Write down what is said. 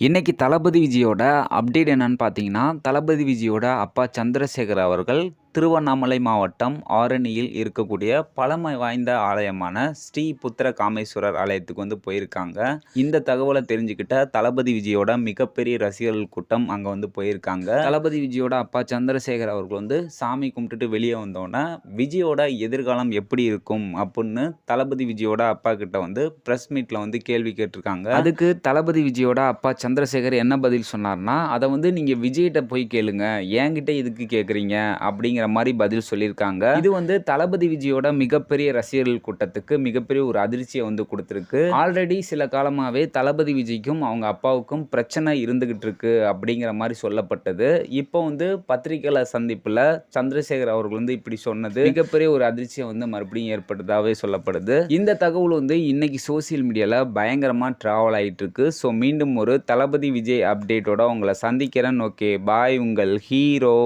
இன்றைக்கி தளபதி விஜயோட அப்டேட் என்னன்னு பார்த்தீங்கன்னா தளபதி விஜயோட அப்பா சந்திரசேகர் அவர்கள் திருவண்ணாமலை மாவட்டம் ஆரணியில் இருக்கக்கூடிய பழமை வாய்ந்த ஆலயமான ஸ்ரீ புத்திர காமேஸ்வரர் ஆலயத்துக்கு வந்து போயிருக்காங்க. இந்த தகவலை தெரிஞ்சுக்கிட்ட தளபதி விஜயோட மிகப்பெரிய ரசிகர்கள் கூட்டம் அங்கே வந்து போயிருக்காங்க. தளபதி விஜயோட அப்பா சந்திரசேகர் அவர்கள் வந்து சாமி கும்பிட்டுட்டு வெளியே வந்தோடனே விஜயோட எதிர்காலம் எப்படி இருக்கும் அப்படின்னு தளபதி விஜயோட அப்பா கிட்ட வந்து ப்ரெஸ் மீட்டில் வந்து கேள்வி கேட்டிருக்காங்க. அதுக்கு தளபதி விஜயோட அப்பா சந்திரசேகர் என்ன பதில் சொன்னார்னா அதை வந்து நீங்கள் விஜய்கிட்ட போய் கேளுங்க. என்கிட்ட இதுக்கு கேட்குறீங்க அப்படிங்கிற மாதிரி பதில் சொல்லியிருக்காங்க. இது வந்து தளபதி விஜயோட மிகப்பெரிய ரசிகர்கள் கூட்டத்துக்கு மிகப்பெரிய ஒரு அதிர்ச்சியை வந்து கொடுத்துருக்கு. ஆல்ரெடி சில காலமாகவே தளபதி விஜய்க்கும் அவங்க அப்பாவுக்கும் பிரச்சனை இருந்துகிட்டு இருக்கு அப்படிங்கிற மாதிரி சொல்லப்பட்டது. இப்போ வந்து பத்திரிகையாளர் சந்திப்பில் சந்திரசேகர் அவர்கள் வந்து இப்படி சொன்னது மிகப்பெரிய ஒரு அதிர்ச்சியை வந்து மறுபடியும் ஏற்பட்டதாகவே சொல்லப்படுது. இந்த தகவல் வந்து இன்னைக்கு சோசியல் மீடியாவில் பயங்கரமாக ட்ராவல் ஆகிட்டு இருக்கு. ஸோ மீண்டும் ஒரு தளபதி விஜய் அப்டேட்டோட உங்களை சந்திக்கிறேன். ஓகே பாய் உங்கள் ஹீரோ.